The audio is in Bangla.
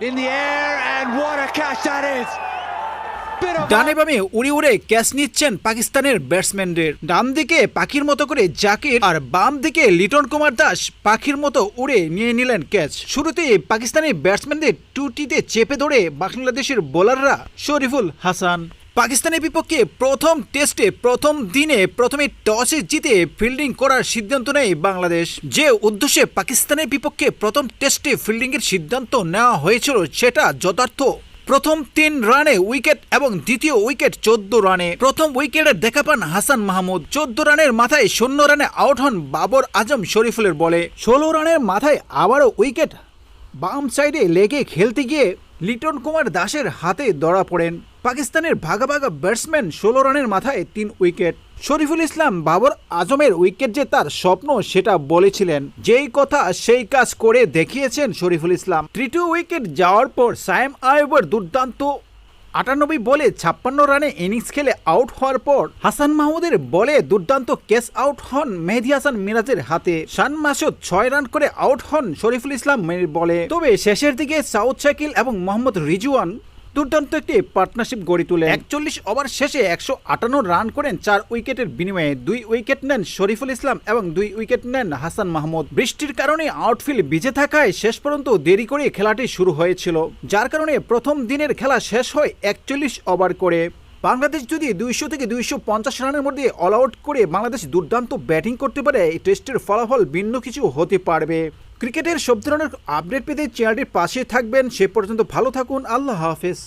in the air, and what a catch that is! ডানে বামে উড়ে উড়ে ক্যাচ নিচ্ছেন পাকিস্তানের ব্যাটসম্যানদের। ডান দিকে পাখির মতো করে জাকির আর বাম দিকে লিটন কুমার দাস পাখির মতো উড়ে নিয়ে নিলেন ক্যাচ। শুরুতে পাকিস্তানি ব্যাটসম্যানদের টুটিতে চেপে ধরে বাংলাদেশের বোলাররা শরীফুল হাসান। পাকিস্তানের বিপক্ষে প্রথম টেস্টে, প্রথম দিনে প্রথমে টসে জিতে ফিল্ডিং করার সিদ্ধান্ত নেয় বাংলাদেশ। যে উদ্দেশ্যে পাকিস্তানের বিপক্ষে প্রথম টেস্টে ফিল্ডিংয়ের সিদ্ধান্ত নেওয়া হয়েছিল সেটা যথার্থ। প্রথম তিন রানে উইকেট এবং দ্বিতীয় উইকেট চোদ্দ রানে। প্রথম উইকেটের দেখা পান হাসান মাহমুদ। চোদ্দ রানের মাথায় শূন্য রানে আউট হন বাবর আজম শরীফুলের বলে। ষোলো রানের মাথায় আবারও উইকেট বাম সাইডে লেগে খেলতে গিয়ে লিটন কুমার দাসের হাতে ধরা পড়েন। পাকিস্তানের ভাগা ভাগা ব্যাটসম্যান ষোলো রানের মাথায় তিন উইকেট। শরীফুল ইসলাম বাবর আজমের উইকেট যে তার স্বপ্ন সেটা বলেছিলেন। যেই কথা সেই কাজ করে দেখিয়েছেন শরীফুল ইসলাম। তৃতীয় উইকেট যাওয়ার পর সায়েম আয়ুবের দুর্দান্ত আটানব্বই বলে ছাপ্পান্ন রানে ইনিংস খেলে আউট হওয়ার পর হাসান মাহমুদের বলে দুর্দান্ত ক্যাচ আউট হন মেহেদি হাসান মিরাজের হাতে। শান মাসুদ ছয় রান করে আউট হন শরীফুল ইসলাম বলে। তবে শেষের দিকে সাউথ শাকিল এবং মোহাম্মদ রিজওয়ান দুর্দান্ত একটি পার্টনারশিপ গড়ে তোলে একচল্লিশ ওভার শেষে একশো আটান্ন রান করেন, চার উইকেটের বিনিময়ে। দুই উইকেট নেন শরীফুল ইসলাম এবং দুই উইকেট নেন হাসান মাহমুদ। বৃষ্টির কারণে আউটফিল্ড ভিজে থাকায় শেষ পর্যন্ত দেরি করে খেলাটি শুরু হয়েছিল। যার কারণে প্রথম দিনের খেলা শেষ হয় একচল্লিশ ওভার করে। বাংলাদেশ যদি দুইশো থেকে দুইশো পঞ্চাশ রানের মধ্যে অল আউট করে বাংলাদেশ দুর্দান্ত ব্যাটিং করতে পারে, এই টেস্টের ফলাফল ভিন্ন কিছু হতে পারবে। ক্রিকেটের সব ধরনের আপডেট পেতে চেয়ারটির পাশে থাকবেন। সে পর্যন্ত ভালো থাকুন আল্লাহ হাফেজ।